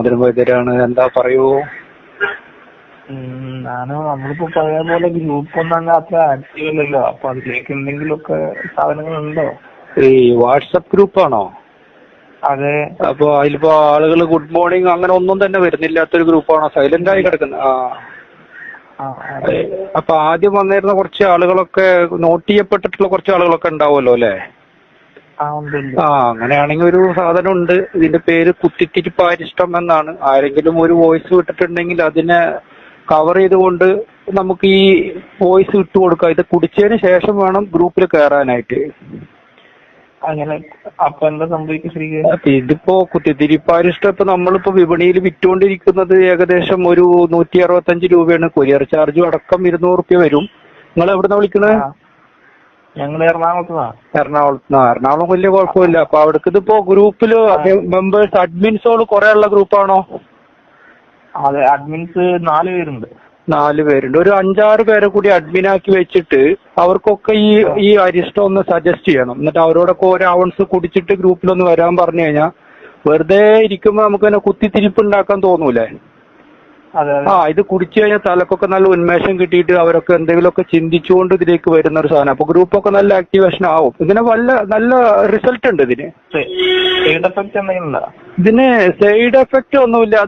ദാമോദരൻ വൈദ്യരാണ് എന്താ പറയൂ? ഞാൻ നമ്മളിപ്പോ പഴയ പോലെ ഗ്രൂപ്പ് ഒന്നും അങ്ങ് അത്ര ആക്റ്റീവ് അല്ലല്ലോ. അപ്പൊ അതിലേക്ക് എന്തെങ്കിലുമൊക്കെ സാധനങ്ങൾ ഉണ്ടോ ഈ വാട്സപ്പ് ഗ്രൂപ്പാണോ അതെ. അപ്പൊ അതിലിപ്പോ ആളുകൾ ഗുഡ് മോർണിംഗ് അങ്ങനെ ഒന്നും തന്നെ വരുന്നില്ലാത്തൊരു ഗ്രൂപ്പാണോ സൈലന്റ് ആയി കിടക്കുന്നത് ആ, അപ്പൊ ആദ്യം വന്നിരുന്ന കുറച്ച് ആളുകളൊക്കെ നോട്ട് ചെയ്യപ്പെട്ടിട്ടുള്ള കുറച്ച് ആളുകളൊക്കെ ഉണ്ടാവുമല്ലോ അല്ലെ? ആ. അങ്ങനെയാണെങ്കിൽ ഒരു സാധനം ഉണ്ട്. ഇതിന്റെ പേര് കുത്തിത്തിരിപ്പാരിഷ്ടം എന്നാണ് ആരെങ്കിലും ഒരു വോയിസ് വിട്ടിട്ടുണ്ടെങ്കിൽ അതിനെ കവർ ചെയ്തുകൊണ്ട് നമുക്ക് ഈ വോയിസ് ഇട്ട് കൊടുക്കാം. ഇത് കുടിച്ചതിന് ശേഷം വേണം ഗ്രൂപ്പിൽ കയറാനായിട്ട് അങ്ങനെ. അപ്പൊ എന്താ സംഭവിക്കുക ഇതിപ്പോ കുത്തിത്തിരിപ്പാരിഷ്ടം ഇപ്പൊ നമ്മളിപ്പോ വിപണിയിൽ വിറ്റുകൊണ്ടിരിക്കുന്നത് ഏകദേശം ഒരു നൂറ്റി അറുപത്തഞ്ച് രൂപയാണ്. കൊറിയർ ചാർജും അടക്കം ഇരുന്നൂറ് റുപ്യ വരും. നിങ്ങൾ എവിടുന്ന വിളിക്കണത് ഞങ്ങൾ എറണാകുളത്തുനിന്നാ എറണാകുളത്ത് ആ എറണാകുളം വലിയ കുഴപ്പമില്ല. അപ്പൊ അവിടേക്ക് ഇതിപ്പോ ഗ്രൂപ്പിൽ മെമ്പേഴ്സ് അഡ്മിൻസോൾ കുറെ ഉള്ള ഗ്രൂപ്പാണോ? അതെ അഡ്മിൻസ് നാല് പേരുണ്ട്. നാല് പേരുണ്ട്. ഒരു അഞ്ചാറ് പേരെ കൂടി അഡ്മിൻ ആക്കി വെച്ചിട്ട് അവർക്കൊക്കെ ഈ ഈ അരിഷ്ടം ഒന്ന് സജസ്റ്റ് ചെയ്യണം. എന്നിട്ട് അവരോടൊക്കെ ഓരോ അവൺസ് കുടിച്ചിട്ട് ഗ്രൂപ്പിലൊന്ന് വരാൻ പറഞ്ഞു കഴിഞ്ഞാൽ വെറുതെ ഇരിക്കുമ്പോ നമുക്ക് തന്നെ കുത്തിത്തിരിപ്പ് ഉണ്ടാക്കാൻ തോന്നൂലേ? ആ ഇത് കുടിച്ചു കഴിഞ്ഞാൽ തലക്കൊക്കെ നല്ല ഉന്മേഷം കിട്ടിയിട്ട് അവരൊക്കെ എന്തെങ്കിലുമൊക്കെ ചിന്തിച്ചുകൊണ്ട് ഇതിലേക്ക് വരുന്ന ഒരു സാധനം. അപ്പൊ ഗ്രൂപ്പൊക്കെ നല്ല ആക്ടിവേഷൻ ആവും. ഇതിന് വല്ല നല്ല റിസൾട്ട് ഉണ്ട് ഇതിന്. സൈഡ് എഫക്റ്റ് ഒന്നുമില്ല.